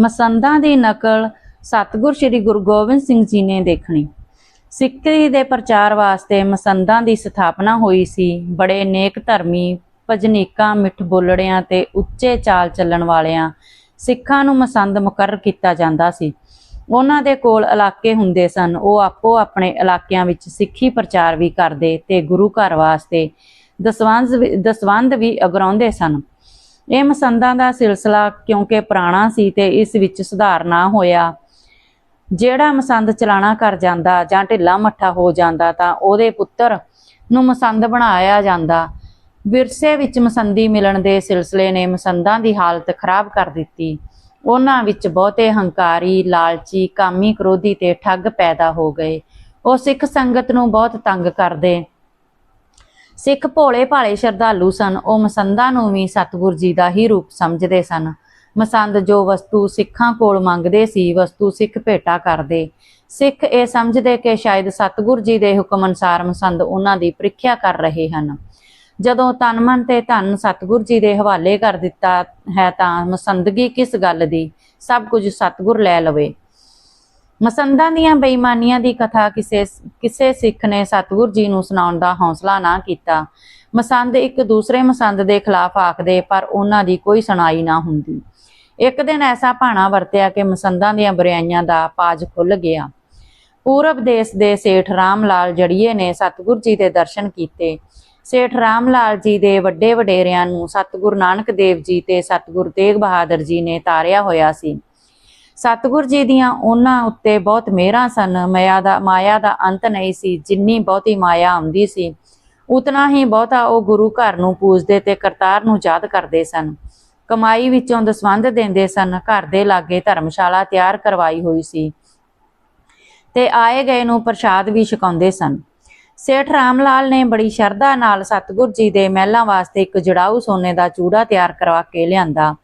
ਮਸੰਦਾਂ ਦੀ ਨਕਲ ਸਤਿਗੁਰ ਸ੍ਰੀ ਗੁਰੂ ਗੋਬਿੰਦ ਸਿੰਘ ਜੀ ਨੇ ਦੇਖਣੀ। ਸਿੱਖੀ ਦੇ ਪ੍ਰਚਾਰ ਵਾਸਤੇ ਮਸੰਦਾਂ ਦੀ ਸਥਾਪਨਾ ਹੋਈ ਸੀ। ਬੜੇ ਨੇਕ ਧਰਮੀ, ਭਜਨੀਕਾਂ, ਮਿੱਠ ਬੋਲੜਿਆਂ ਤੇ ਉੱਚੇ ਚਾਲ ਚੱਲਣ ਵਾਲਿਆਂ ਸਿੱਖਾਂ ਨੂੰ ਮਸੰਦ ਮੁਕਰਰ ਕੀਤਾ ਜਾਂਦਾ ਸੀ। ਉਹਨਾਂ ਦੇ ਕੋਲ ਇਲਾਕੇ ਹੁੰਦੇ ਸਨ। ਉਹ ਆਪੋ ਆਪਣੇ ਇਲਾਕਿਆਂ ਵਿੱਚ ਸਿੱਖੀ ਪ੍ਰਚਾਰ ਵੀ ਕਰਦੇ ਤੇ ਗੁਰੂ ਘਰ ਵਾਸਤੇ ਦਸਵੰਧ ਵੀ- ਦਸਵੰਧ ਵੀ ਅਗਰਾਉਂਦੇ ਸਨ। ਇਹ ਮਸੰਦਾਂ ਦਾ ਸਿਲਸਿਲਾ ਕਿਉਂਕਿ ਪੁਰਾਣਾ ਸੀ ਤੇ ਇਸ ਵਿੱਚ ਸੁਧਾਰ ਨਾ ਹੋਇਆ। ਜਿਹੜਾ ਮਸੰਦ ਚਲਾਣਾ ਕਰ ਜਾਂਦਾ ਜਾਂ ਢਿੱਲਾ ਮੱਠਾ ਹੋ ਜਾਂਦਾ ਤਾਂ ਉਹਦੇ ਪੁੱਤਰ ਨੂੰ ਮਸੰਦ ਬਣਾਇਆ ਜਾਂਦਾ। ਵਿਰਸੇ ਵਿੱਚ ਮਸੰਦੀ ਮਿਲਣ ਦੇ ਸਿਲਸਿਲੇ ਨੇ ਮਸੰਦਾਂ ਦੀ ਹਾਲਤ ਖਰਾਬ ਕਰ ਦਿੱਤੀ। ਉਹਨਾਂ ਵਿੱਚ ਬਹੁਤੇ ਹੰਕਾਰੀ, ਲਾਲਚੀ, ਕਾਮੀ ਕ੍ਰੋਧੀ ਤੇ ਠੱਗ ਪੈਦਾ ਹੋ ਗਏ। ਉਹ ਸਿੱਖ ਸੰਗਤ ਨੂੰ ਬਹੁਤ ਤੰਗ ਕਰਦੇ। ਸਿੱਖ ਭੋਲੇ ਭਾਲੇ ਸ਼ਰਧਾਲੂ ਸਨ। ਉਹ ਮਸੰਦਾਂ ਨੂੰ ਵੀ ਸਤਿਗੁਰ ਜੀ ਦਾ ਹੀ ਰੂਪ ਸਮਝਦੇ ਸਨ। ਮਸੰਦ ਜੋ ਵਸਤੂ ਸਿੱਖਾਂ ਕੋਲ ਮੰਗਦੇ ਸੀ, ਵਸਤੂ ਸਿੱਖ ਭੇਟਾ ਕਰਦੇ। ਸਿੱਖ ਇਹ ਸਮਝਦੇ ਕਿ ਸ਼ਾਇਦ ਸਤਿਗੁਰ ਜੀ ਦੇ ਹੁਕਮ ਅਨੁਸਾਰ ਮਸੰਦ ਉਹਨਾਂ ਦੀ ਪ੍ਰੀਖਿਆ ਕਰ ਰਹੇ ਹਨ। ਜਦੋਂ ਤਨ ਮਨ ਤੇ ਧਨ ਸਤਿਗੁਰ ਜੀ ਦੇ ਹਵਾਲੇ ਕਰ ਦਿੱਤਾ ਹੈ ਤਾਂ ਮਸੰਦਗੀ ਕਿਸ ਗੱਲ ਦੀ? ਸਭ ਕੁਝ ਸਤਿਗੁਰ ਲੈ ਲਵੇ। ਮਸੰਦਾਂ ਦੀਆਂ ਬੇਈਮਾਨੀਆਂ ਦੀ ਕਥਾ ਕਿਸੇ ਕਿਸੇ ਸਿੱਖ ਨੇ ਸਤਿਗੁਰ ਜੀ ਨੂੰ ਸੁਣਾਉਣ ਦਾ ਹੌਸਲਾ ਨਾ ਕੀਤਾ। ਮਸੰਦ ਇੱਕ ਦੂਸਰੇ ਮਸੰਦ ਦੇ ਖਿਲਾਫ ਆਖਦੇ, ਪਰ ਉਹਨਾਂ ਦੀ ਕੋਈ ਸੁਣਾਈ ਨਾ ਹੁੰਦੀ। ਇੱਕ ਦਿਨ ਐਸਾ ਭਾਣਾ ਵਰਤਿਆ ਕਿ ਮਸੰਦਾਂ ਦੀਆਂ ਬੁਰਾਈਆਂ ਦਾ ਪਾਜ ਖੁੱਲ ਗਿਆ। ਪੂਰਬ ਦੇਸ਼ ਦੇ ਸੇਠ ਰਾਮ ਲਾਲ ਜੜੀਏ ਨੇ ਸਤਿਗੁਰ ਜੀ ਦੇ ਦਰਸ਼ਨ ਕੀਤੇ। ਸੇਠ ਰਾਮ ਲਾਲ ਜੀ ਦੇ ਵੱਡੇ ਵਡੇਰਿਆਂ ਨੂੰ ਸਤਿਗੁਰ ਨਾਨਕ ਦੇਵ ਜੀ ਤੇ ਸਤਿਗੁਰ ਤੇਗ ਬਹਾਦਰ ਜੀ ਨੇ ਤਾਰਿਆ ਹੋਇਆ ਸੀ। ਸਤਿਗੁਰ ਜੀ ਦੀਆਂ ਉਹਨਾਂ ਉੱਤੇ ਬਹੁਤ ਮਿਹਰਾਂ ਸਨ। ਮਾਇਆ ਦਾ ਮਾਇਆ ਦਾ ਅੰਤ ਨਹੀਂ ਸੀ, ਜਿੰਨੀ ਬਹੁਤੀ ਮਾਇਆ ਆਉਂਦੀ ਸੀ, ਉਤਨਾ ਹੀ ਬਹੁਤਾ ਉਹ ਗੁਰੂ ਘਰ ਨੂੰ ਪੂਜਦੇ ਤੇ ਕਰਤਾਰ ਨੂੰ ਯਾਦ ਕਰਦੇ ਸਨ। ਕਮਾਈ ਵਿੱਚੋਂ ਦਸਵੰਧ ਦਿੰਦੇ ਸਨ। ਘਰ ਦੇ ਲਾਗੇ ਧਰਮਸ਼ਾਲਾ ਤਿਆਰ ਕਰਵਾਈ ਹੋਈ ਸੀ ਤੇ ਆਏ ਗਏ ਨੂੰ ਪ੍ਰਸ਼ਾਦ ਵੀ ਛਕਾਉਂਦੇ ਸਨ। ਸੇਠ ਰਾਮ ਲਾਲ ਨੇ ਬੜੀ ਸ਼ਰਧਾ ਨਾਲ ਸਤਿਗੁਰ ਜੀ ਦੇ ਮਹਿਲਾਂ ਵਾਸਤੇ ਇੱਕ ਜੜਾਊ ਸੋਨੇ ਦਾ ਚੂੜਾ ਤਿਆਰ ਕਰਵਾ ਕੇ ਲਿਆਂਦਾ,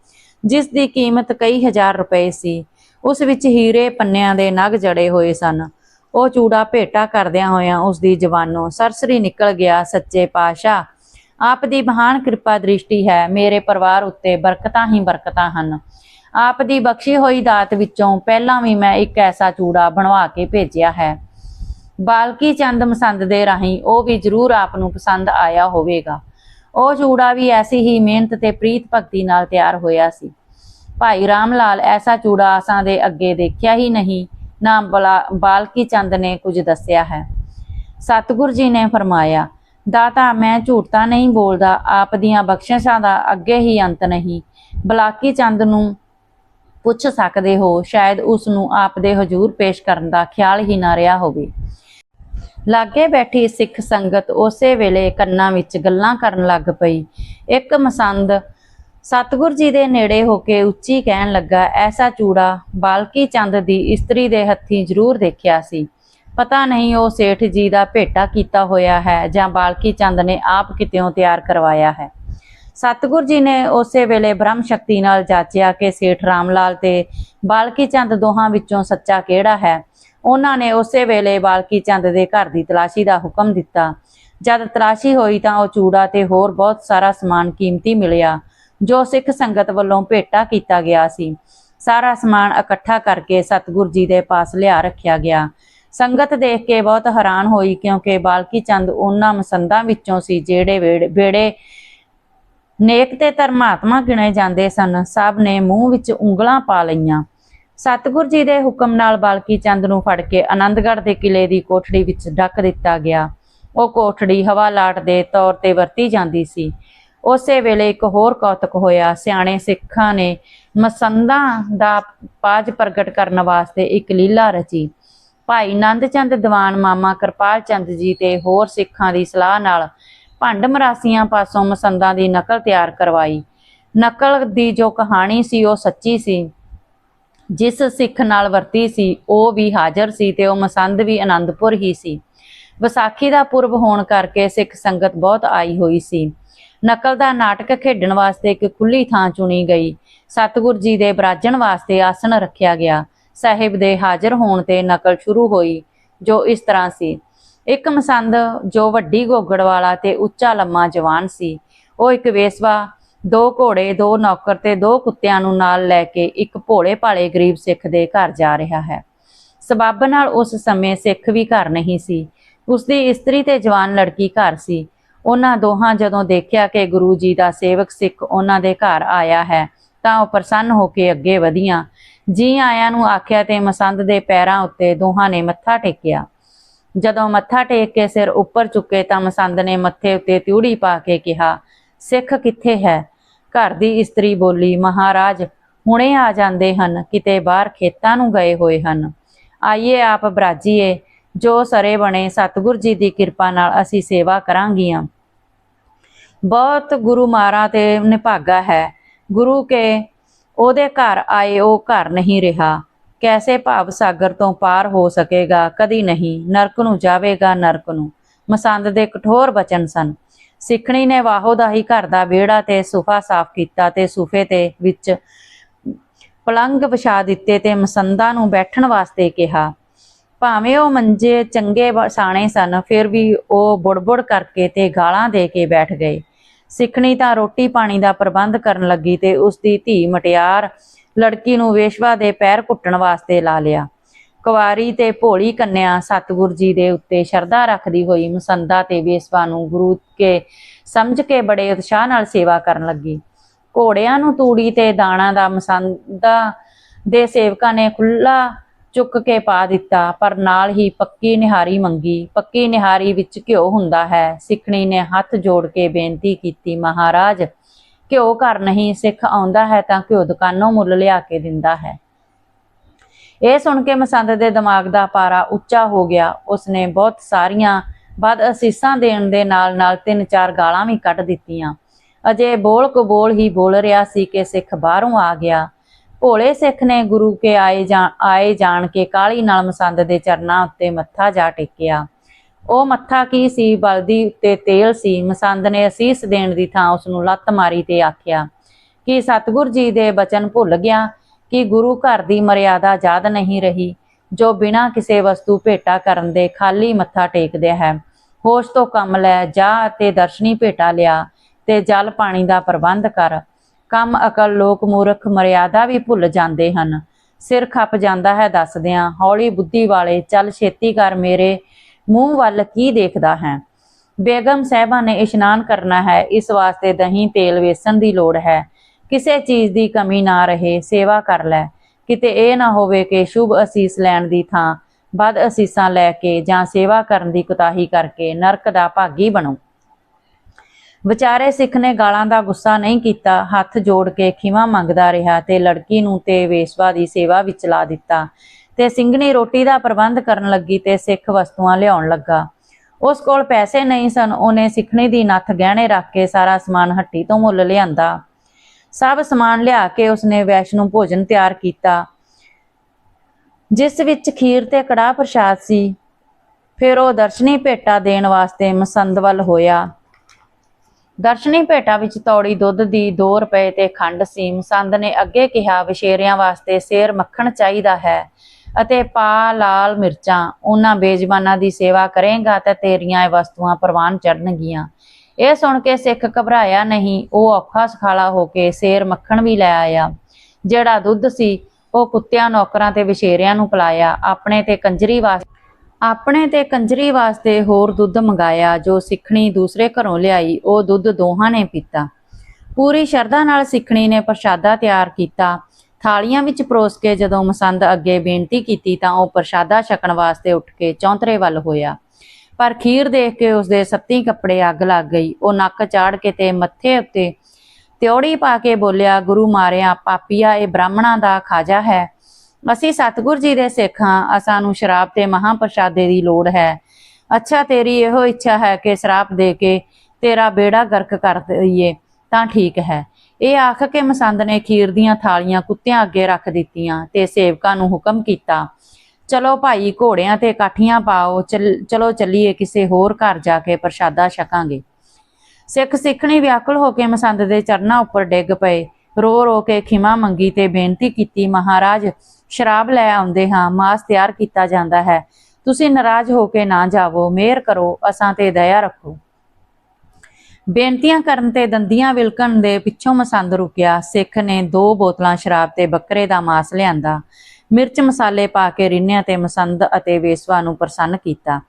ਜਿਸ ਦੀ ਕੀਮਤ ਕਈ ਹਜ਼ਾਰ ਰੁਪਏ ਸੀ। ਉਸ ਵਿੱਚ ਹੀਰੇ ਪੰਨਿਆਂ ਦੇ ਨਗ ਜੜੇ ਹੋਏ ਸਨ। ਉਹ ਚੂੜਾ ਭੇਟਾ ਕਰਦਿਆਂ ਹੋਇਆਂ ਉਸ ਦੀ ਜਵਾਨੋਂ, ਸਰਸਰੀ ਨਿਕਲ ਗਿਆ, ਸੱਚੇ ਪਾਤਸ਼ਾਹ। ਆਪ ਦੀ ਮਹਾਨ ਕਿਰਪਾ ਦ੍ਰਿਸ਼ਟੀ ਹੈ, ਮੇਰੇ ਪਰਿਵਾਰ ਉੱਤੇ ਬਰਕਤਾਂ ਹੀ ਬਰਕਤਾਂ ਹਨ। ਆਪ ਦੀ ਬਖਸ਼ੀ ਹੋਈ ਦਾਤ ਵਿੱਚੋਂ ਪਹਿਲਾਂ ਵੀ ਮੈਂ ਇੱਕ ਐਸਾ ਚੂੜਾ ਬਣਵਾ ਕੇ ਭੇਜਿਆ ਹੈ। ਬਾਲਕੀ ਚੰਦ ਮਸੰਦ ਦੇ ਰਾਹੀਂ ਉਹ ਵੀ ਜ਼ਰੂਰ ਆਪ ਨੂੰ ਪਸੰਦ ਆਇਆ ਹੋਵੇਗਾ। ਉਹ ਚੂੜਾ ਵੀ ਐਸੀ ਹੀ ਮਿਹਨਤ ਤੇ ਪ੍ਰੀਤ ਭਗਤੀ ਨਾਲ ਤਿਆਰ ਹੋਇਆ ਸੀ। ਭਾਈ ਰਾਮ ਲਾਲ ਐਸਾ ਚੂੜਾ ਆਸਾਂ ਦੇ ਅੱਗੇ ਦੇਖਿਆ ਹੀ ਨਹੀਂ, ਨਾ ਬਲਾ- ਬਾਲਕੀ ਚੰਦ ਨੇ ਕੁਝ ਦੱਸਿਆ ਹੈ। ਸਤਿਗੁਰ ਜੀ ਨੇ ਫਰਮਾਇਆ, ਦਾਤਾ, ਮੈਂ ਝੂਠ ਤਾਂ ਨਹੀਂ ਬੋਲਦਾ, ਆਪ ਦੀਆਂ ਬਖਸ਼ਿਸ਼ਾਂ ਦਾ ਅੱਗੇ ਹੀ ਅੰਤ ਨਹੀਂ। ਬਲਾਕੀ ਚੰਦ ਨੂੰ ਪੁੱਛ ਸਕਦੇ ਹੋ, ਸ਼ਾਇਦ ਉਸ ਨੂੰ ਆਪ ਦੇ ਹਜ਼ੂਰ ਪੇਸ਼ ਕਰਨ ਦਾ ਖਿਆਲ ਹੀ ਨਾ ਰਿਹਾ ਹੋਵੇ। ਲਾਗੇ ਬੈਠੀ ਸਿੱਖ ਸੰਗਤ ਉਸੇ ਵੇਲੇ ਕੰਨਾਂ ਵਿੱਚ ਗੱਲਾਂ ਕਰਨ ਲੱਗ ਪਈ। ਇੱਕ ਮਸੰਦ ਸਤਿਗੁਰ ਜੀ ਦੇ ਨੇੜੇ ਹੋ ਕੇ ਉੱਚੀ ਕਹਿਣ ਲੱਗਾ, ਐਸਾ ਚੂੜਾ ਬਾਲਕੀ ਚੰਦ ਦੀ ਇਸਤਰੀ ਦੇ ਹੱਥੀਂ ਜ਼ਰੂਰ ਦੇਖਿਆ ਸੀ। ਪਤਾ ਨਹੀਂ ਉਹ ਸੇਠ ਜੀ ਦਾ ਭੇਟਾ ਕੀਤਾ ਹੋਇਆ ਹੈ ਜਾਂ ਬਾਲਕੀ ਚੰਦ ਨੇ ਆਪ ਕਿਤਿਓਂ ਤਿਆਰ ਕਰਵਾਇਆ ਹੈ। ਸਤਿਗੁਰ ਜੀ ਨੇ ਉਸੇ ਵੇਲੇ ਬ੍ਰਹਮ ਸ਼ਕਤੀ ਨਾਲ ਜਾਚਿਆ ਕਿ ਸੇਠ ਰਾਮ ਲਾਲ ਤੇ ਬਾਲਕੀ ਚੰਦ ਦੋਹਾਂ ਵਿੱਚੋਂ ਸੱਚਾ ਕਿਹੜਾ ਹੈ। ਉਹਨਾਂ ਨੇ ਉਸੇ ਵੇਲੇ ਬਾਲਕੀ ਚੰਦ ਦੇ ਘਰ ਦੀ ਤਲਾਸ਼ੀ ਦਾ ਹੁਕਮ ਦਿੱਤਾ। ਜਦ ਤਲਾਸ਼ੀ ਹੋਈ ਤਾਂ ਉਹ ਚੂੜਾ ਤੇ ਹੋਰ ਬਹੁਤ ਸਾਰਾ ਸਮਾਨ ਕੀਮਤੀ ਮਿਲਿਆ। ਜੋ ਸਿੱਖ ਸੰਗਤ ਵੱਲੋਂ ਭੇਟਾ ਕੀਤਾ ਗਿਆ ਸੀ। ਸਾਰਾ ਸਮਾਨ ਇਕੱਠਾ ਕਰਕੇ ਸਤਿਗੁਰ ਜੀ ਦੇ ਪਾਸ ਲਿਆ ਰੱਖਿਆ ਗਿਆ। ਸੰਗਤ ਦੇਖ ਕੇ ਬਹੁਤ ਹੈਰਾਨ ਹੋਈ ਕਿਉਂਕਿ ਬਾਲਕੀ ਚੰਦ ਉਹਨਾਂ ਮਸੰਦਾਂ ਵਿੱਚੋਂ ਸੀ ਜਿਹੜੇ ਵੇੜੇ- ਬੇੜੇ ਨੇਕ ਤੇ ਧਰਮਾਤਮਾ ਗਿਣੇ ਜਾਂਦੇ ਸਨ। ਸਭ ਨੇ ਮੂੰਹ ਵਿੱਚ ਉਂਗਲਾਂ ਪਾ ਲਈਆਂ। ਸਤਿਗੁਰ ਜੀ ਦੇ ਹੁਕਮ ਨਾਲ ਬਾਲਕੀ ਚੰਦ ਨੂੰ ਫੜ ਕੇ ਆਨੰਦਗੜ੍ਹ ਦੇ ਕਿਲੇ ਦੀ ਕੋਠੜੀ ਵਿੱਚ ਡੱਕ ਦਿੱਤਾ ਗਿਆ। ਉਹ ਕੋਠੜੀ ਹਵਾਲਾਟ ਦੇ ਤੌਰ ਤੇ ਵਰਤੀ ਜਾਂਦੀ ਸੀ। ਉਸੇ ਵੇਲੇ ਇੱਕ ਹੋਰ ਕੌਤਕ ਹੋਇਆ। ਸਿਆਣੇ ਸਿੱਖਾਂ ਨੇ ਮਸੰਦਾਂ ਦਾ ਪਾਜ ਪ੍ਰਗਟ ਕਰਨ ਵਾਸਤੇ ਇੱਕ ਲੀਲਾ ਰਚੀ। ਭਾਈ ਨੰਦ ਚੰਦ ਦੀਵਾਨ, ਮਾਮਾ ਕਿਰਪਾਲ ਚੰਦ ਜੀ ਤੇ ਹੋਰ ਸਿੱਖਾਂ ਦੀ ਸਲਾਹ ਨਾਲ ਭੰਡ ਮਰਾਸੀਆਂ ਪਾਸੋਂ ਮਸੰਦਾਂ ਦੀ ਨਕਲ ਤਿਆਰ ਕਰਵਾਈ। ਨਕਲ ਦੀ ਜੋ ਕਹਾਣੀ ਸੀ ਉਹ ਸੱਚੀ ਸੀ। ਜਿਸ ਸਿੱਖ ਨਾਲ ਵਰਤੀ ਸੀ, ਉਹ ਵੀ ਹਾਜ਼ਰ ਸੀ ਤੇ ਉਹ ਮਸੰਦ ਵੀ ਆਨੰਦਪੁਰ ਹੀ ਸੀ। ਵਿਸਾਖੀ ਦਾ ਪੁਰਬ ਹੋਣ ਕਰਕੇ ਸਿੱਖ ਸੰਗਤ ਬਹੁਤ ਆਈ ਹੋਈ ਸੀ। ਨਕਲ ਦਾ ਨਾਟਕ ਖੇਡਣ ਵਾਸਤੇ ਇੱਕ ਖੁੱਲੀ ਥਾਂ ਚੁਣੀ ਗਈ। ਸਤਿਗੁਰ ਜੀ ਦੇ ਬਰਾਜਣ ਵਾਸਤੇ ਆਸਣ ਰੱਖਿਆ ਗਿਆ। ਸਾਹਿਬ ਦੇ ਹਾਜ਼ਰ ਹੋਣ ਤੇ ਨਕਲ ਸ਼ੁਰੂ ਹੋਈ, ਜੋ ਇਸ ਤਰ੍ਹਾਂ ਸੀ। ਇੱਕ ਮਸੰਦ, ਜੋ ਵੱਡੀ ਗੋਗੜ ਵਾਲਾ ਤੇ ਉੱਚਾ ਲੰਮਾ ਜਵਾਨ ਸੀ। ਉਹ ਇੱਕ ਵੇਸਵਾ, ਦੋ ਘੋੜੇ, ਦੋ ਨੌਕਰ ਤੇ ਦੋ ਕੁੱਤਿਆਂ ਨੂੰ ਨਾਲ ਲੈ ਕੇ ਇੱਕ ਭੋਲੇ ਭਾਲੇ ਗਰੀਬ ਸਿੱਖ ਦੇ ਘਰ ਜਾ ਰਿਹਾ ਹੈ। ਸਬੱਬ ਨਾਲ ਉਸ ਸਮੇਂ ਸਿੱਖ ਵੀ ਘਰ ਨਹੀਂ ਸੀ। ਉਸ ਦੀ ਇਸਤਰੀ ਤੇ ਜਵਾਨ ਲੜਕੀ ਘਰ ਸੀ। ਉਹਨਾਂ ਦੋਹਾਂ ਜਦੋਂ ਦੇਖਿਆ ਕਿ ਗੁਰੂ ਜੀ ਦਾ ਸੇਵਕ ਸਿੱਖ ਉਹਨਾਂ ਦੇ ਘਰ ਆਇਆ ਹੈ, ਤਾਂ ਉਹ ਪ੍ਰਸੰਨ ਹੋ ਕੇ ਅੱਗੇ ਵਧੀਆਂ। ਜੀ ਆਇਆਂ ਨੂੰ ਆਖਿਆ ਤੇ ਮਸੰਦ ਦੇ ਪੈਰਾਂ ਉੱਤੇ ਦੋਹਾਂ ਨੇ ਮੱਥਾ ਟੇਕਿਆ। ਜਦੋਂ ਮੱਥਾ ਟੇਕ ਕੇ ਸਿਰ ਉੱਪਰ ਚੁੱਕੇ ਤਾਂ ਮਸੰਦ ਨੇ ਮੱਥੇ ਉੱਤੇ ਤਿਉੜੀ ਪਾ ਕੇ ਕਿਹਾ, ਸਿੱਖ ਕਿੱਥੇ ਹੈ? ਘਰ ਦੀ ਇਸਤਰੀ ਬੋਲੀ, ਮਹਾਰਾਜ, ਹੁਣੇ ਆ ਜਾਂਦੇ ਹਨ, ਕਿਤੇ ਬਾਹਰ ਖੇਤਾਂ ਨੂੰ ਗਏ ਹੋਏ ਹਨ। ਆਈਏ ਆਪ ਬਰਾਜੀਏ ਜੋ ਸਰੇ ਬਣੇ, ਸਤਿਗੁਰ ਜੀ ਦੀ ਕਿਰਪਾ ਨਾਲ ਅਸੀਂ ਸੇਵਾ ਕਰਾਂਗੀਆਂ। ਬਹੁਤ ਗੁਰੂ ਮਾਰਾ ਤੇ ਨਿਭਾਗਾ ਹੈ। ਗੁਰੂ ਕੇ ਉਹਦੇ ਘਰ ਆਏ, ਉਹ ਘਰ ਨਹੀਂ ਰਿਹਾ। ਕੈਸੇ ਭਾਵ ਸਾਗਰ ਤੋਂ ਪਾਰ ਹੋ ਸਕੇਗਾ? ਕਦੀ ਨਹੀਂ। ਨਰਕ ਨੂੰ ਜਾਵੇਗਾ ਨਰਕ ਨੂੰ। ਮਸੰਦ ਦੇ ਕਠੋਰ ਬਚਨ ਸਨ। ਸਿੱਖਣੀ ਨੇ ਵਾਹੋ ਦਾ ਹੀ ਘਰ ਦਾ ਵਿਹੜਾ ਤੇ ਸੋਫਾ ਸਾਫ਼ ਕੀਤਾ ਤੇ ਸੋਫੇ ਤੇ ਵਿੱਚ ਪਲੰਗ ਵਿਛਾ ਦਿੱਤੇ ਤੇ ਮਸੰਦਾ ਨੂੰ ਬੈਠਣ ਵਾਸਤੇ ਕਿਹਾ। ਭਾਵੇਂ ਉਹ ਮੰਜੇ ਚੰਗੇ ਸਾਣੇ ਸਨ, ਫਿਰ ਵੀ ਉਹ ਬੁੜਬੁੜ ਕਰਕੇ ਤੇ ਗਾਲਾਂ ਦੇ ਕੇ ਬੈਠ ਗਏ। ਸਿੱਖਣੀ ਤਾਂ ਰੋਟੀ ਪਾਣੀ ਦਾ ਪ੍ਰਬੰਧ ਕਰਨ ਲੱਗੀ ਤੇ ਉਸ ਦੀ ਧੀ ਮਟਿਆਰ ਲੜਕੀ ਨੂੰ ਵੇਸ਼ਵਾ ਦੇ ਪੈਰ ਕੁੱਟਣ ਵਾਸਤੇ ਲਾ ਲਿਆ। ਕੁਵਾਰੀ ਤੇ ਭੋਲੀ ਕੰਨਿਆ ਸਤਿਗੁਰ ਜੀ ਦੇ ਉੱਤੇ ਸ਼ਰਧਾ ਰੱਖਦੀ ਹੋਈ ਮਸੰਦਾ ਤੇ ਵੇਸ਼ਵਾ ਨੂੰ ਗੁਰੂ ਕੇ ਸਮਝ ਕੇ ਬੜੇ ਉਤਸ਼ਾਹ ਨਾਲ ਸੇਵਾ ਕਰਨ ਲੱਗੀ। ਘੋੜਿਆਂ ਨੂੰ ਤੂੜੀ ਤੇ ਦਾਣਾ ਦਾ ਮਸੰਦਾ ਦੇ ਸੇਵਕਾਂ ਨੇ ਖੁੱਲਾ ਚੁੱਕ ਕੇ ਪਾ ਦਿੱਤਾ, ਪਰ ਨਾਲ ਹੀ ਪੱਕੀ ਨਿਹਾਰੀ ਮੰਗੀ। ਪੱਕੀ ਨਿਹਾਰੀ ਵਿੱਚ ਘਿਓ ਹੁੰਦਾ ਹੈ। ਸਿੱਖਣੀ ਨੇ ਹੱਥ ਜੋੜ ਕੇ ਬੇਨਤੀ ਕੀਤੀ, ਮਹਾਰਾਜ, ਘਿਓ ਘਰ ਨਹੀਂ, ਸਿੱਖ ਆਉਂਦਾ ਹੈ ਤਾਂ ਘਿਓ ਦੁਕਾਨੋਂ ਮੁੱਲ ਲਿਆ ਕੇ ਦਿੰਦਾ ਹੈ। ਇਹ ਸੁਣ ਕੇ ਮਸੰਦ ਦੇ ਦਿਮਾਗ ਦਾ ਪਾਰਾ ਉੱਚਾ ਹੋ ਗਿਆ। ਉਸਨੇ ਬਹੁਤ ਸਾਰੀਆਂ ਵੱਧ ਅਸੀਸਾਂ ਦੇਣ ਦੇ ਨਾਲ ਨਾਲ ਤਿੰਨ ਚਾਰ ਗਾਲਾਂ ਵੀ ਕੱਢ ਦਿੱਤੀਆਂ। ਅਜੇ ਬੋਲ ਕਬੋਲ ਹੀ ਬੋਲ ਰਿਹਾ ਸੀ ਕਿ ਸਿੱਖ ਬਾਹਰੋਂ ਆ ਗਿਆ। ਭੋਲੇ ਸਿੱਖ ਨੇ ਗੁਰੂ ਕੇ ਆਏ ਜਾਂ, ਆਏ ਜਾਣ ਕੇ ਕਾਲੀ ਨਾਲ ਮਸੰਦ ਦੇ ਚਰਨਾਂ ਉੱਤੇ ਮੱਥਾ ਜਾ ਟੇਕਿਆ। ਉਹ ਮੱਥਾ ਕੀ ਸੀ? ਬਲਦੀ ਉੱਤੇ ਤੇਲ ਸੀ। ਮਸੰਦ ਨੇ ਅਸੀਸ ਦੇਣ ਦੀ ਥਾਂ ਉਸ ਨੂੰ ਲੱਤ ਮਾਰੀ ਤੇ ਆਖਿਆ, ਕਿ ਸਤਿਗੁਰ ਜੀ ਦੇ ਬਚਨ ਭੁੱਲ ਗਿਆ? ਕਿ ਗੁਰੂ ਘਰ ਦੀ ਮਰਿਆਦਾ ਯਾਦ ਨਹੀਂ ਰਹੀ? ਜੋ ਬਿਨਾਂ ਕਿਸੇ ਵਸਤੂ ਭੇਟਾ ਕਰਨ ਦੇ ਖਾਲੀ ਮੱਥਾ ਟੇਕਦੇ ਹੈ, ਹੋਸ਼ ਤੋਂ ਕੰਮ ਲੈ, ਜਾ ਅਤੇ ਦਰਸ਼ਨੀ ਭੇਟਾ ਲਿਆ ਤੇ ਜਲ ਪਾਣੀ ਦਾ ਪ੍ਰਬੰਧ ਕਰ। ਕੰਮ ਅਕਲ ਲੋਕ ਮੂਰਖ ਮਰਿਆਦਾ ਵੀ ਭੁੱਲ ਜਾਂਦੇ ਹਨ। ਸਿਰ ਖੱਪ ਜਾਂਦਾ ਹੈ ਦੱਸਦਿਆਂ, ਹੌਲੀ ਬੁੱਧੀ ਵਾਲੇ, ਚੱਲ ਛੇਤੀ ਕਰ ਮੇਰੇ, ਮੂੰਹ ਵੱਲ ਕੀ ਦੇਖਦਾ ਹੈ? ਬੇਗਮ ਸਾਹਿਬਾ ਨੇ ਇਸ਼ਨਾਨ ਕਰਨਾ ਹੈ, ਇਸ ਵਾਸਤੇ ਦਹੀਂ, ਤੇਲ, ਵੇਸਣ ਦੀ ਲੋੜ ਹੈ। ਕਿਸੇ ਚੀਜ਼ ਦੀ ਕਮੀ ਨਾ ਰਹੇ, ਸੇਵਾ ਕਰ ਲੈ। ਕਿਤੇ ਇਹ ਨਾ ਹੋਵੇ ਕਿ ਸ਼ੁਭ ਅਸੀਸ ਲੈਣ ਦੀ ਥਾਂ, ਵੱਧ ਅਸੀਸਾਂ ਲੈ ਕੇ ਜਾਂ ਸੇਵਾ ਕਰਨ ਦੀ ਕੁਤਾਹੀ ਕਰਕੇ ਨਰਕ ਦਾ ਭਾਗੀ ਬਣੋ। ਵਿਚਾਰੇ ਸਿੱਖ ਨੇ ਗਾਲਾਂ ਦਾ ਗੁੱਸਾ ਨਹੀਂ ਕੀਤਾ, ਹੱਥ ਜੋੜ ਕੇ ਖਿਮਾ ਮੰਗਦਾ ਰਿਹਾ ਤੇ ਲੜਕੀ ਨੂੰ ਤੇ ਵੇਸ਼ਵਾ ਦੀ ਸੇਵਾ ਵਿੱਚ ਲਾ ਦਿੱਤਾ ਤੇ ਸਿੰਘਣੀ ਰੋਟੀ ਦਾ ਪ੍ਰਬੰਧ ਕਰਨ ਲੱਗੀ ਤੇ ਸਿੱਖ ਵਸਤੂਆਂ ਲਿਆਉਣ ਲੱਗਾ। ਉਸ ਕੋਲ ਪੈਸੇ ਨਹੀਂ ਸਨ, ਉਹਨੇ ਸਿੱਖਣੀ ਦੀ ਨੱਥ ਗਹਿਣੇ ਰੱਖ ਕੇ ਸਾਰਾ ਸਮਾਨ ਹੱਟੀ ਤੋਂ ਮੁੱਲ ਲਿਆਂਦਾ। ਸਭ ਸਮਾਨ ਲਿਆ ਕੇ ਉਸਨੇ ਵੈਸ਼ਨੂੰ ਭੋਜਨ ਤਿਆਰ ਕੀਤਾ, ਜਿਸ ਵਿੱਚ ਖੀਰ ਤੇ ਕੜਾਹ ਪ੍ਰਸ਼ਾਦ ਸੀ। ਫਿਰ ਉਹ ਦਰਸ਼ਨੀ ਭੇਟਾ ਦੇਣ ਵਾਸਤੇ ਮਸੰਦ ਵੱਲ ਹੋਇਆ। ਦਰਸ਼ਨੀ ਭੇਟਾ ਵਿੱਚ ਤੌੜੀ ਦੁੱਧ ਦੀ 2 ਰੁਪਏ ਤੇ ਖੰਡ ਸੀ ਮਸੰਦ ਨੇ ਅੱਗੇ ਕਿਹਾ, ਵਿਸ਼ੇਰਿਆਂ ਵਾਸਤੇ ਸੇਰ ਮੱਖਣ ਚਾਹੀਦਾ ਹੈ ਅਤੇ ਪਾ, ਲਾਲ ਮਿਰਚਾਂ। ਉਹਨਾਂ ਬੇਜ਼ਬਾਨਾਂ ਦੀ ਸੇਵਾ ਕਰੇਗਾ ਤਾਂ ਤੇਰੀਆਂ ਇਹ ਵਸਤੂਆਂ ਪ੍ਰਵਾਨ ਚੜਨਗੀਆਂ ਇਹ ਸੁਣ ਕੇ ਸਿੱਖ ਘਬਰਾਇਆ ਨਹੀਂ। ਉਹ ਔਖਾ ਸਖਾਲਾ ਹੋ ਕੇ ਸੇਰ ਮੱਖਣ ਵੀ ਲੈ ਆਇਆ। ਜਿਹੜਾ ਦੁੱਧ ਸੀ, ਉਹ ਕੁੱਤਿਆਂ, ਨੌਕਰਾਂ ਤੇ ਵਿਸ਼ੇਰਿਆਂ ਨੂੰ ਪਿਲਾਇਆ। ਆਪਣੇ ਤੇ ਕੰਜਰੀ ਵਾਸਤੇ ਆਪਣੇ ਤੇ ਕੰਜਰੀ ਵਾਸਤੇ ਹੋਰ ਦੁੱਧ ਮੰਗਾਇਆ, ਜੋ ਸਿੱਖਣੀ ਦੂਸਰੇ ਘਰੋਂ ਲਿਆਈ, ਉਹ ਦੁੱਧ ਦੋਹਾਂ ਨੇ ਪੀਤਾ। ਪੂਰੀ ਸ਼ਰਧਾ ਨਾਲ ਸਿੱਖਣੀ ਨੇ ਪ੍ਰਸ਼ਾਦਾ ਤਿਆਰ ਕੀਤਾ। ਥਾਲੀਆਂ ਵਿੱਚ ਪਰੋਸ ਕੇ ਜਦੋਂ ਮਸੰਦ ਅੱਗੇ ਬੇਨਤੀ ਕੀਤੀ ਤਾਂ ਉਹ ਪ੍ਰਸ਼ਾਦਾ ਛਕਣ ਵਾਸਤੇ ਉੱਠ ਕੇ ਚੌਂਤਰੇ ਵੱਲ ਹੋਇਆ। ਪਰ ਖੀਰ ਦੇਖ ਕੇ ਉਸਦੇ ਸੱਤੀ ਕੱਪੜੇ ਅੱਗ ਲੱਗ ਗਈ। ਉਹ ਨੱਕ ਚਾੜ ਕੇ ਤੇ ਮੱਥੇ ਉੱਤੇ ਤਿਉੜੀ ਪਾ ਕੇ ਬੋਲਿਆ, ਗੁਰੂ ਮਾਰਿਆ, ਪਾਪੀਆ, ਇਹ ਬ੍ਰਾਹਮਣਾਂ ਦਾ ਖਾਜਾ ਹੈ। ਅਸੀਂ ਸਤਿਗੁਰ ਜੀ ਦੇ ਸਿੱਖ ਹਾਂ, ਅਸਾਂ ਨੂੰ ਸ਼ਰਾਬ ਤੇ ਮਹਾਪ੍ਰਸ਼ਾਦੇ ਦੀ ਲੋੜ ਹੈ। ਅੱਛਾ, ਤੇਰੀ ਇਹੋ ਇੱਛਾ ਹੈ ਕਿ ਸ਼ਰਾਬ ਦੇ ਕੇ ਤੇਰਾ ਬੇੜਾ ਗਰਕ ਕਰ ਦਈਏ, ਤਾਂ ਠੀਕ ਹੈ। ਇਹ ਆਖ ਕੇ ਮਸੰਦ ਨੇ ਖੀਰ ਦੀਆਂ ਥਾਲੀਆਂ ਕੁੱਤਿਆਂ ਅੱਗੇ ਰੱਖ ਦਿੱਤੀਆਂ ਤੇ ਸੇਵਕਾਂ ਨੂੰ ਹੁਕਮ ਕੀਤਾ, ਚਲੋ ਭਾਈ, ਘੋੜਿਆਂ ਤੇ ਕਾਠੀਆਂ ਪਾਓ, ਚੱਲ- ਚਲੋ ਚੱਲੀਏ ਕਿਸੇ ਹੋਰ ਘਰ ਜਾ ਕੇ ਪ੍ਰਸ਼ਾਦਾ ਛਕਾਂਗੇ। ਸਿੱਖ ਸਿੱਖਣੀ ਵਿਆਕੁਲ ਹੋ ਕੇ ਮਸੰਦ ਦੇ ਚਰਨਾਂ ਉੱਪਰ ਡਿੱਗ ਪਏ। ਰੋ ਰੋ ਕੇ ਖਿਮਾ ਮੰਗੀ ਤੇ ਬੇਨਤੀ ਕੀਤੀ, ਮਹਾਰਾਜ ਸ਼ਰਾਬ ਲੈ ਆਉਂਦੇ ਹਾਂ, ਮਾਸ ਤਿਆਰ ਕੀਤਾ ਜਾਂਦਾ ਹੈ। ਤੁਸੀਂ ਨਾਰਾਜ਼ ਹੋ ਕੇ ਨਾ ਜਾਵੋ, ਮਿਹਰ ਕਰੋ, ਅਸਾਂ ਤੇ ਦਇਆ ਰੱਖੋ। ਬੇਨਤੀਆਂ ਕਰਨ ਤੇ ਦੰਦੀਆਂ ਵਿਲਕਣ ਦੇ ਪਿੱਛੋਂ ਮਸੰਦ ਰੁਕਿਆ। ਸਿੱਖ ਨੇ ਦੋ ਬੋਤਲਾਂ ਸ਼ਰਾਬ ਤੇ ਬੱਕਰੇ ਦਾ ਮਾਸ ਲਿਆਂਦਾ। ਮਿਰਚ ਮਸਾਲੇ ਪਾ ਕੇ ਰਿੰਨਿਆਂ ਤੇ ਮਸੰਦ ਅਤੇ ਵੇਸਵਾ ਨੂੰ ਪ੍ਰਸੰਨ ਕੀਤਾ।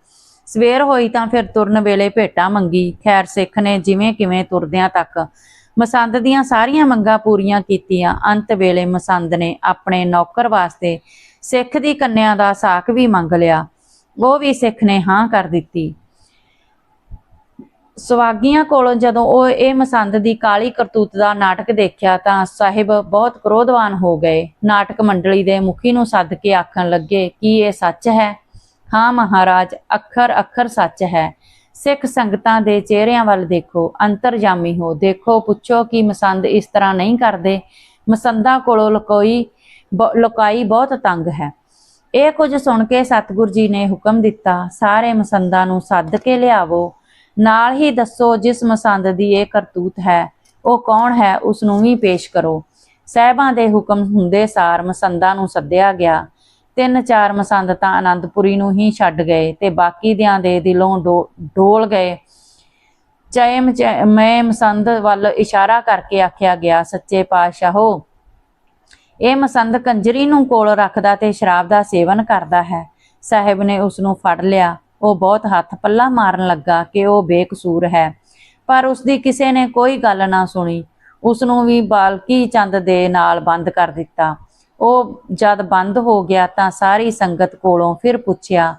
ਸਵੇਰ ਹੋਈ ਤਾਂ ਫਿਰ ਤੁਰਨ ਵੇਲੇ ਭੇਟਾ ਮੰਗੀ। ਖੈਰ, ਸਿੱਖ ਨੇ ਜਿਵੇਂ ਕਿਵੇਂ ਤੁਰਦਿਆਂ ਤੱਕ ਮਸੰਦ ਦੀਆਂ ਸਾਰੀਆਂ ਮੰਗਾਂ ਪੂਰੀਆਂ ਕੀਤੀਆਂ। ਅੰਤ ਵੇਲੇ ਮਸੰਦ ਨੇ ਆਪਣੇ ਨੌਕਰ ਵਾਸਤੇ ਸਿੱਖ ਦੀ ਕੰਨਿਆ ਦਾ ਸਾਕ ਵੀ ਮੰਗ ਲਿਆ। ਉਹ ਵੀ ਸਿੱਖ ਨੇ ਹਾਂ ਕਰ ਦਿੱਤੀ। ਸਵਾਗੀਆਂ ਕੋਲੋਂ ਜਦੋਂ ਉਹ ਇਹ ਮਸੰਦ ਦੀ ਕਾਲੀ ਕਰਤੂਤ ਦਾ ਨਾਟਕ ਦੇਖਿਆ ਤਾਂ ਸਾਹਿਬ ਬਹੁਤ ਕ੍ਰੋਧਵਾਨ ਹੋ ਗਏ। ਨਾਟਕ ਮੰਡਲੀ ਦੇ ਮੁਖੀ ਨੂੰ ਸੱਦ ਕੇ ਆਖਣ ਲੱਗੇ, ਕਿ ਇਹ ਸੱਚ ਹੈ? ਹਾਂ ਮਹਾਰਾਜ ਅੱਖਰ ਅੱਖਰ ਸੱਚ ਹੈ। ਸਿੱਖ ਸੰਗਤਾਂ ਦੇ ਚਿਹਰਿਆਂ ਵੱਲ ਦੇਖੋ, ਅੰਤਰਜਾਮੀ ਹੋ, ਦੇਖੋ, ਪੁੱਛੋ ਕਿ ਮਸੰਦ ਇਸ ਤਰ੍ਹਾਂ ਨਹੀਂ ਕਰਦੇ। ਮਸੰਦਾਂ ਕੋਲੋਂ ਲਕੋਈ ਬ- ਲੁਕਾਈ ਬਹੁਤ ਤੰਗ ਹੈ। ਇਹ ਕੁਝ ਸੁਣ ਕੇ ਸਤਿਗੁਰ ਜੀ ਨੇ ਹੁਕਮ ਦਿੱਤਾ, ਸਾਰੇ ਮਸੰਦਾਂ ਨੂੰ ਸੱਦ ਕੇ ਲਿਆਵੋ। ਨਾਲ ਹੀ ਦੱਸੋ, ਜਿਸ ਮਸੰਦ ਦੀ ਇਹ ਕਰਤੂਤ ਹੈ, ਉਹ ਕੌਣ ਹੈ, ਉਸ ਨੂੰ ਵੀ ਪੇਸ਼ ਕਰੋ। ਸਹਿਬਾਂ ਦੇ ਹੁਕਮ ਹੁੰਦੇ ਸਾਰ ਮਸੰਦਾਂ ਨੂੰ ਸੱਦਿਆ ਗਿਆ। ਤਿੰਨ ਚਾਰ ਮਸੰਦ ਤਾਂ ਆਨੰਦਪੁਰੀ ਨੂੰ ਹੀ ਛੱਡ ਗਏ ਤੇ ਬਾਕੀ ਦਿਆਂ ਦੇ ਦਿਲੋਂ ਡੋ- ਡੋਲ ਗਏ। ਚੈਮ ਮਚ- ਮੈਂ ਮਸੰਦ ਵੱਲ ਇਸ਼ਾਰਾ ਕਰਕੇ ਆਖਿਆ ਗਿਆ, ਸੱਚੇ ਪਾਤਸ਼ਾਹੋ, ਇਹ ਮਸੰਦ ਕੰਜਰੀ ਨੂੰ ਕੋਲ ਰੱਖਦਾ ਤੇ ਸ਼ਰਾਬ ਦਾ ਸੇਵਨ ਕਰਦਾ ਹੈ। ਸਾਹਿਬ ਨੇ ਉਸ ਨੂੰ ਫੜ ਲਿਆ। ਉਹ ਬਹੁਤ ਹੱਥ ਪੱਲਾ ਮਾਰਨ ਲੱਗਾ ਕਿ ਉਹ ਬੇਕਸੂਰ ਹੈ। ਪਰ ਉਸ ਦੀ ਕਿਸੇ ਨੇ ਕੋਈ ਗੱਲ ਨਾ ਸੁਣੀ। ਉਸ ਨੂੰ ਵੀ ਬਾਲਕੀ ਚੰਦ ਦੇ ਨਾਲ ਬੰਦ ਕਰ ਦਿੱਤਾ। ਉਹ ਜਦ ਬੰਦ ਹੋ ਗਿਆ ਤਾਂ ਸਾਰੀ ਸੰਗਤ ਕੋਲੋਂ ਫਿਰ ਪੁੱਛਿਆ,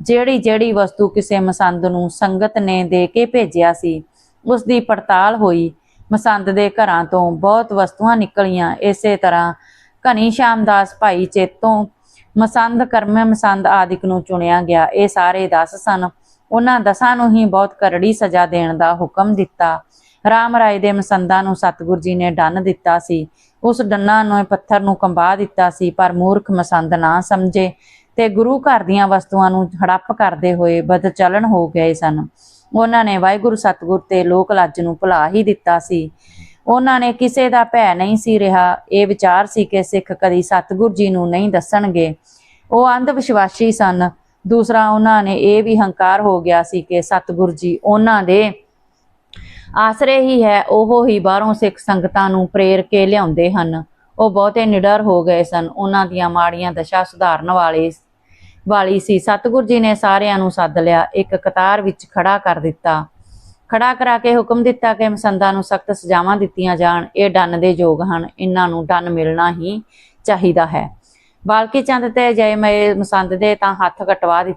ਜਿਹੜੀ ਜਿਹੜੀ ਵਸਤੂ ਕਿਸੇ ਮਸੰਦ ਨੂੰ ਸੰਗਤ ਨੇ ਦੇ ਕੇ ਭੇਜਿਆ ਸੀ ਉਸ ਦੀ ਪੜਤਾਲ ਹੋਈ। ਮਸੰਦ ਦੇ ਘਰਾਂ ਤੋਂ ਬਹੁਤ ਵਸਤੂਆਂ ਨਿਕਲੀਆਂ। ਇਸੇ ਤਰ੍ਹਾਂ ਘਨੀ ਸ਼ਾਮ ਦਾਸ ਭਾਈ ਚੇਤੋਂ ਮਸੰਦ ਕਰਮ ਮਸੰਦ ਆਦਿਕ ਨੂੰ ਚੁਣਿਆ ਗਿਆ। ਇਹ ਸਾਰੇ 10 ਸਨ। ਉਹਨਾਂ ਦਸਾਂ ਨੂੰ ਹੀ ਬਹੁਤ ਕਰੜੀ ਸਜ਼ਾ ਦੇਣ ਦਾ ਹੁਕਮ ਦਿੱਤਾ। ਰਾਮ ਰਾਏ ਦੇ ਮਸੰਦਾਂ ਨੂੰ ਸਤਿਗੁਰ ਜੀ ਨੇ ਡੰਨ ਦਿੱਤਾ ਸੀ। ਉਸ ਡੰਨਾਂ ਨੂੰ ਪੱਥਰ ਨੂੰ ਕੰਬਾ ਦਿੱਤਾ ਸੀ, ਪਰ ਮੂਰਖ ਮਸੰਦ ਨਾ ਸਮਝੇ ਤੇ ਗੁਰੂ ਘਰ ਦੀਆਂ ਵਸਤੂਆਂ ਨੂੰ ਹੜੱਪ ਕਰਦੇ ਹੋਏ ਬਦਚਲਨ ਹੋ ਗਏ ਸਨ। ਉਹਨਾਂ ਨੇ ਵਾਹਿਗੁਰੂ ਸਤਿਗੁਰ ਤੇ ਲੋਕ ਲੱਜ ਨੂੰ ਭੁਲਾ ਹੀ ਦਿੱਤਾ ਸੀ। ਉਹਨਾਂ ਨੇ ਕਿਸੇ ਦਾ ਭੈ ਨਹੀਂ ਸੀ ਰਿਹਾ। ਇਹ ਵਿਚਾਰ ਸੀ ਕਿ ਸਿੱਖ ਕਦੀ ਸਤਿਗੁਰ ਜੀ ਨੂੰ ਨਹੀਂ ਦੱਸਣਗੇ। ਉਹ ਅੰਧ ਵਿਸ਼ਵਾਸੀ ਸਨ। ਦੂਸਰਾ, ਉਹਨਾਂ ਨੇ ਇਹ ਵੀ ਹੰਕਾਰ ਹੋ ਗਿਆ ਸੀ ਕਿ ਸਤਿਗੁਰ ਜੀ ਉਹਨਾਂ ਦੇ ਆਸਰੇ ਹੀ ਹੈ, ਉਹ ਹੀ ਬਾਹਰੋਂ ਸਿੱਖ ਸੰਗਤਾਂ ਨੂੰ ਪ੍ਰੇਰ ਕੇ ਲਿਆਉਂਦੇ ਹਨ। ਉਹ ਬਹੁਤੇ ਨਿਡਰ ਹੋ ਗਏ ਸਨ। ਉਹਨਾਂ ਦੀਆਂ ਮਾੜੀਆਂ ਦਸ਼ਾ ਸੁਧਾਰਨ ਵਾਲੇ ਵਾਲੀ ਸੀ। ਸਤਿਗੁਰ ਜੀ ਨੇ ਸਾਰਿਆਂ ਨੂੰ ਸੱਦ ਲਿਆ। ਇੱਕ ਕਤਾਰ ਵਿੱਚ ਖੜਾ ਕਰ ਦਿੱਤਾ। ਖੜਾ ਕਰਾ ਕੇ ਹੁਕਮ ਦਿੱਤਾ ਕਿ ਮਸੰਦਾਂ ਨੂੰ ਸਖਤ ਸਜ਼ਾਵਾਂ ਦਿੱਤੀਆਂ ਜਾਣ। ਇਹ ਡੰਨ ਦੇ ਯੋਗ ਹਨ। ਇਹਨਾਂ ਨੂੰ ਡੰਨ ਮਿਲਣਾ ਹੀ ਚਾਹੀਦਾ ਹੈ। ਬਾਲਕੀ ਚੰਦ ਤੇ ਜੈ ਮਏ ਮਸੰਦ ਦੇ ਤਾਂ ਹੱਥ ਕਟਵਾ ਦਿੱਤੇ।